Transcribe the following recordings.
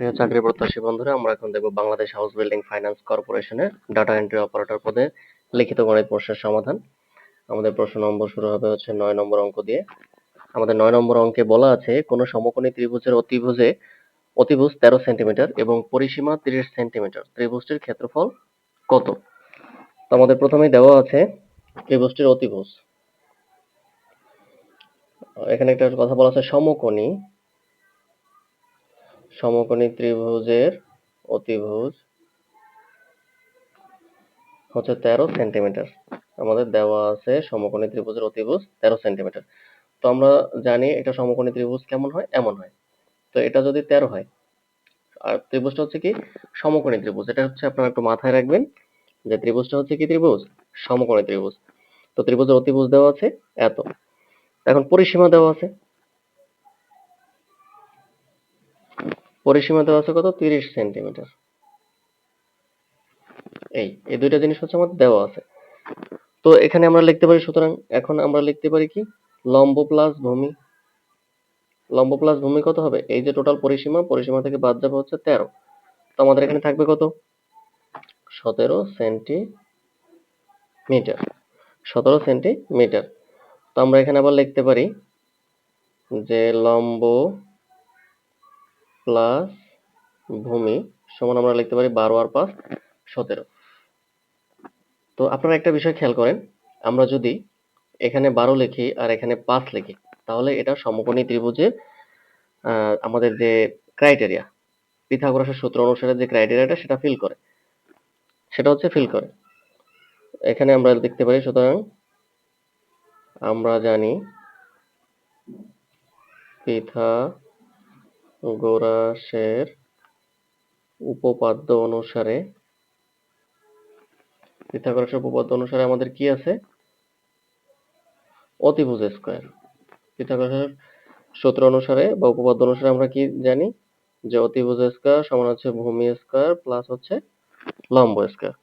প্রিয় চাকরি প্রত্যাশী বন্ধুরা, আমরা এখন দেখব বাংলাদেশ হাউস বিল্ডিং ফাইন্যান্স কর্পোরেশনের ডাটা এন্ট্রি অপারেটর পদে লিখিত গণিত প্রশ্নের সমাধান। আমাদের প্রশ্ন নম্বর শুরু হবে হচ্ছে নয় নম্বর অঙ্ক দিয়ে। আমাদের নয় নম্বর অঙ্কে বলা আছে, কোন সমকোণী ত্রিভুজের অতিভুজে অতিভুজ তেরো সেন্টিমিটার এবং পরিসীমা তিরিশ সেন্টিমিটার। ত্রিভুজটির ক্ষেত্রফল কত? তো আমাদের প্রথমেই দেওয়া আছে ত্রিভুজটির অতিভুজ। এখানে একটা কথা বলা আছে, সমকোণী সমকোণী ত্রিভুজের অতিভুজ হচ্ছে তেরো সেন্টিমিটার। আমাদের দেওয়া আছে সমকোণী ত্রিভুজের অতিভুজ তেরো সেন্টিমিটার। তো আমরা জানি এটা সমকোণী ত্রিভুজ কেমন হয়? এমন হয়। তো এটা যদি তেরো হয়, আর ত্রিভুজটা হচ্ছে কি? সমকোণী ত্রিভুজ। এটা হচ্ছে আপনারা একটু মাথায় রাখবেন যে ত্রিভুজটা হচ্ছে কি ত্রিভুজ? সমকোণী ত্রিভুজ। তো ত্রিভুজের অতিভুজ দেওয়া আছে এত। এখন পরিসীমা দেওয়া আছে। পরিসীমা দেওয়া আছে কত? তিরিশ সেন্টিমিটার। এই এই দুইটা জিনিস হচ্ছে আমাদের দেওয়া আছে। তো এখানে আমরা লিখতে পারি, সুতরাং এখন আমরা লিখতে পারি কি? লম্ব প্লাস ভূমি। লম্ব প্লাস ভূমি কত হবে? এই যে টোটাল পরিসীমা পরিসীমা থেকে বাদ যাবে হচ্ছে তেরো। তো আমাদের এখানে থাকবে কত? সতেরো সেন্টিমিটার। সতেরো সেন্টিমিটার। তো আমরা এখানে আবার লিখতে পারি যে লম্ব প্লাস ভূমি সমান আমরা লিখতে পারি বারো আর পাঁচ, সতেরো। তো আপনারা একটা বিষয় খেয়াল করেন, আমরা যদি এখানে বারো লিখি আর এখানে পাঁচ লিখি, তাহলে এটা সমকোণী ত্রিভুজের আমাদের যে ক্রাইটেরিয়া পিথাগোরাসের সূত্র অনুসারে যে ক্রাইটেরিয়াটা সেটা ফিল করে। সেটা হচ্ছে ফিল করে। এখানে আমরা দেখতে পারি, সুতরাং আমরা জানি পিথাগোরাসের উপপাদ্য অনুসারে, পিথাগোরাসের উপপাদ্য অনুসারে আমাদের কি আছে? অতিভুজ স্কয়ার। পিথাগোরাসের সূত্র অনুসারে বা উপপাদ্য অনুসারে আমরা কি জানি? যে অতিভুজ স্কয়ার সমান হচ্ছে ভূমি স্কয়ার প্লাস হচ্ছে লম্ব স্কয়ার।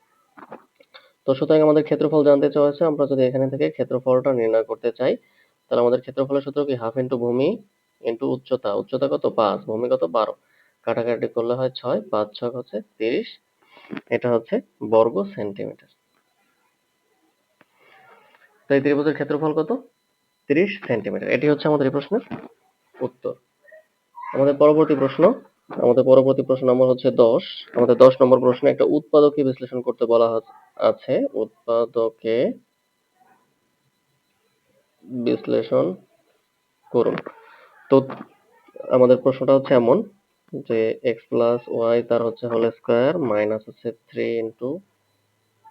তো সুতরাং আমাদের ক্ষেত্রফল জানতে চাওয়া হয়েছে, আমরা যদি এখানে থেকে ক্ষেত্রফলটা নির্ণয় করতে চাই, তাহলে আমাদের ক্ষেত্রফলের সূত্র কি? হাফ ইন্টু ভূমি ইন্টু উচ্চতা উচ্চতা কত? পাঁচ, ভূমি কত? বারো। কাটাকাটি করলে হয় ছয়, পাঁচ ছয় হচ্ছে তিরিশ। এটা হচ্ছে বর্গ সেন্টিমিটার। তো এই ত্রিভুজের ক্ষেত্রফল কত? তিরিশ সেন্টিমিটার। এটি হচ্ছে আমাদের এই প্রশ্নের উত্তর। আমাদের পরবর্তী প্রশ্ন, আমাদের পরবর্তী প্রশ্ন নম্বর হচ্ছে দশ। আমাদের দশ নম্বর প্রশ্নে একটা উৎপাদকে বিশ্লেষণ করতে বলা আছে। উৎপাদকে বিশ্লেষণ করুন। তো আমাদের প্রশ্নটা হচ্ছে এমন যে এক্স প্লাস ওয়াই তার হচ্ছে হোল স্কোয়ার মাইনাস হচ্ছে three into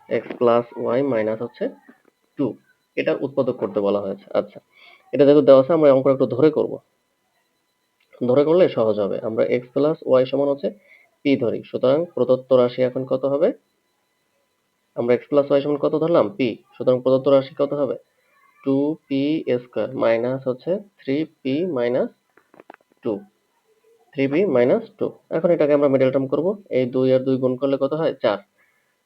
X plus Y minus হচ্ছে টু এটার উৎপাদক করতে বলা হয়েছে। আচ্ছা এটা যেহেতু দেওয়া আছে, আমরা অঙ্কটা একটু ধরে করব। ধরে করলে সহজ হবে। আমরা এক্স প্লাস ওয়াই সমান হচ্ছে পি ধরি। সুতরাং প্রদত্ত রাশি এখন কত হবে? আমরা এক্স প্লাস ওয়াই সমান কত ধরলাম? পি সুতরাং প্রদত্ত রাশি কত হবে? টু পি স্কোয়ার মাইনাস হচ্ছে three P minus two three P minus two এখন এটাকে আমরা মিডল টার্ম করব। এই দুই আর দুই গুণ করলে কত হয়? চার।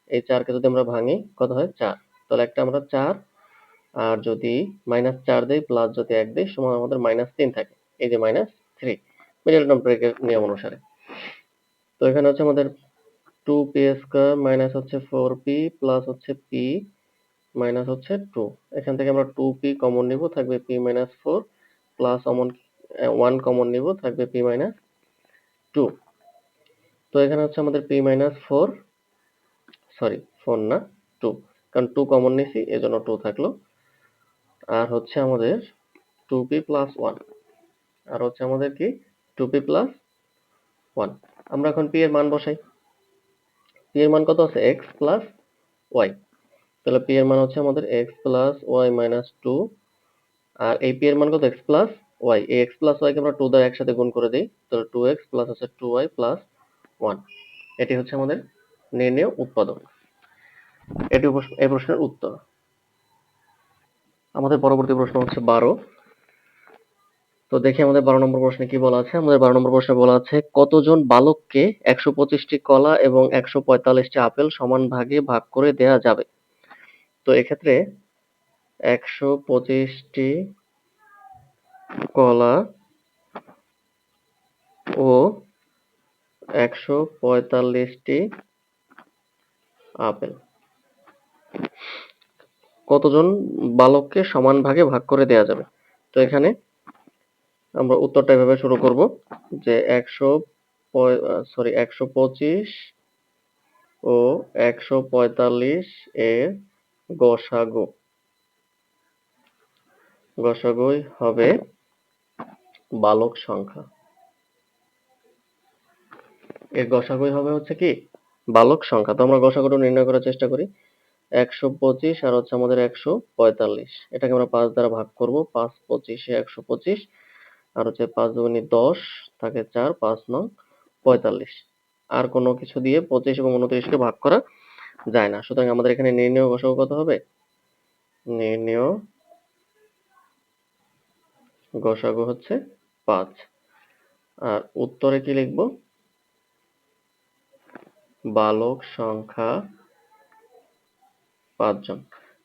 এই চারকে যদি আমরা ভাঙি, কত হয়? চার। তাহলে একটা আমরা চার, আর যদি মাইনাস চার দেই প্লাস যদি এক দেই, সমান আমাদের মাইনাস তিন থাকে। এই যে মাইনাস থ্রি মিডল টার্ম ব্রেকের নিয়ম অনুসারে। তো এখানে হচ্ছে আমাদের টু পি স্কোয়ার মাইনাস হচ্ছে ফোর পি প্লাস হচ্ছে পি মাইনাস হচ্ছে টু এখান থেকে আমরা টু পি কমন নিব? থাকবে পি মাইনাস ফোর প্লাস অমন ওয়ান কমন নিব, থাকবে পি মাইনাস টু তো এখানে হচ্ছে আমাদের P minus four sorry four না টু কারণ টু কমন নিছি, এজন্য টু থাকল। আর হচ্ছে আমাদের টু পি প্লাস ওয়ান আর হচ্ছে আমাদের কি টু পি প্লাস ওয়ান আমরা এখন পি এর মান বসাই। পি এর মান কত আছে? এক্স প্লাস ওয়াই তাহলে পি এর মান হচ্ছে আমাদের X plus Y minus two আর এই পি এর মান কত? এক্স প্লাস ওয়াই এই এক্স প্লাস ওয়াইকে আমরা টু দ্বারা একসাথে গুণ করে দিই, তাহলে টু এক্স প্লাস হচ্ছে টু ওয়াই প্লাস ওয়ান এটি হচ্ছে আমাদের নির্ণয় উৎপাদক এটি এই প্রশ্নের উত্তর। আমাদের পরবর্তী প্রশ্ন হচ্ছে বারো। তো দেখি আমাদের বারো নম্বর প্রশ্নে কি বলা আছে? আমাদের বারো নম্বর প্রশ্নে বলা আছে, কতজন বালককে একশো পঁচিশটি কলা এবং একশো পঁয়তাল্লিশটি আপেল সমান ভাগে ভাগ করে দেয়া যাবে? তো এক্ষেত্রে একশো পঁচিশটি কলা ও একশো পঁয়তাল্লিশটি আপেল। কতজন বালককে সমান ভাগে ভাগ করে দেয়া যাবে? তো এখানে আমরা উত্তরটা এভাবে শুরু করব যে একশো সরি একশো পঁচিশ ও একশো পঁয়তাল্লিশ এর গসাগু। গসাগুই হবে বালক সংখ্যা। এর গসাগুই হবে হচ্ছে কি? বালক সংখ্যা। তো আমরা গসাগুটা নির্ণয় করার চেষ্টা করি। একশো পঁচিশ আর হচ্ছে আমাদের একশো পঁয়তাল্লিশ। এটাকে আমরা পাঁচ দ্বারা ভাগ করব। পাঁচ পঁচিশে একশো পঁচিশ আর হচ্ছে পাঁচ দুগুণি দশ থাকে চার, পাঁচ নং পঁয়তাল্লিশ। আর কোনো কিছু দিয়ে পঁচিশ এবং উনত্রিশকে ভাগ করা যায় না। সুতরাং আমাদের এখানে নির্ণয় গসাগু কত হবে? নির্ণয় গসাগু হচ্ছে পাঁচ। আর উত্তরে কি লিখব? বালক সংখ্যা পাঁচজন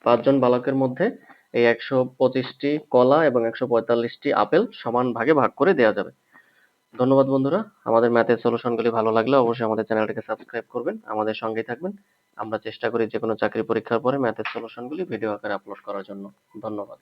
পাঁচজন বালকের মধ্যে এই একশো পঁচিশটি কলা এবং একশো পঁয়তাল্লিশটি আপেল সমান ভাগে ভাগ করে দেওয়া যাবে। ধন্যবাদ বন্ধুরা। আমাদের ম্যাথের সলিউশনগুলি ভালো লাগলে অবশ্যই আমাদের চ্যানেলটিকে সাবস্ক্রাইব করবেন। আমাদের সঙ্গেই থাকবেন। আমরা চেষ্টা করি যেকোনো চাকরি পরীক্ষার পরে ম্যাথের সলিউশনগুলি ভিডিও আকারে আপলোড করার জন্য। ধন্যবাদ।